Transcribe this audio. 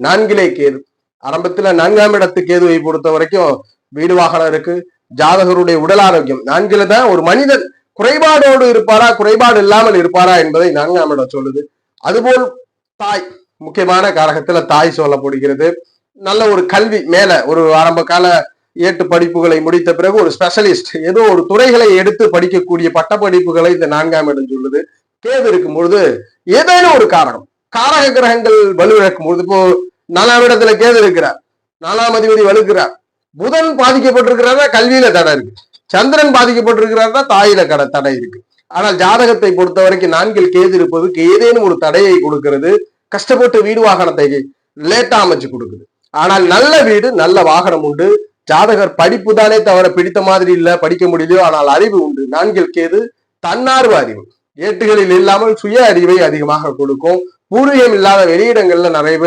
நான்கிலே கேது. ஆரம்பத்துல நான்காம் இடத்து கேதுவை பொறுத்த வரைக்கும் வீடு வாகனம் இருக்கு. ஜாதகருடைய உடல் ஆரோக்கியம். நான்கில தான் ஒரு மனிதன் குறைபாடோடு இருப்பாரா குறைபாடு இல்லாமல் இருப்பாரா என்பதை நான்காம் இடம் சொல்லுது. அதுபோல் தாய் முக்கியமான காரகத்துல தாய் சொல்லப்படுகிறது. நல்ல ஒரு கல்வி மேல ஒரு ஆரம்ப கால ஏட்டு படிப்புகளை முடித்த பிறகு ஒரு ஸ்பெஷலிஸ்ட் ஏதோ ஒரு துறைகளை எடுத்து படிக்கக்கூடிய பட்ட படிப்புகளை இந்த நான்காம் இடம் சொல்லுது. கேது இருக்கும் பொழுது ஏதேனும் ஒரு காரணம். காரக கிரகங்கள் வலுவிழக்கும் பொழுது இப்போ நாலாம் இடத்துல கேது இருக்கிறார். நாலாம் அதிபதி வலுக்கிறார். புதன் பாதிக்கப்பட்டிருக்கிறாரா கல்வியில தடை இருக்கு. சந்திரன் பாதிக்கப்பட்டிருக்கிறாரா தாயில கட தடை இருக்கு. ஆனால் ஜாதகத்தை பொறுத்த வரைக்கும் நான்கில் கேது இருப்பதுக்கு ஏதேனும் ஒரு தடையை கொடுக்கிறது. கஷ்டப்பட்டு வீடு வாகனத்தை லேட்டா அமைச்சு கொடுக்குது. ஆனால் நல்ல வீடு நல்ல வாகனம் உண்டு. ஜாதகர் படிப்பு தானே தவிர பிடித்த மாதிரி இல்ல படிக்க முடியலையோ ஆனால் அறிவு உண்டு. நான்கில் கேது தன்னார்வ அறிவு. ஏட்டுகளில் இல்லாமல் சுய அறிவை அதிகமாக கொடுக்கும். பூர்வீகம் இல்லாத வெளியிடங்கள்ல நிறைய பேர்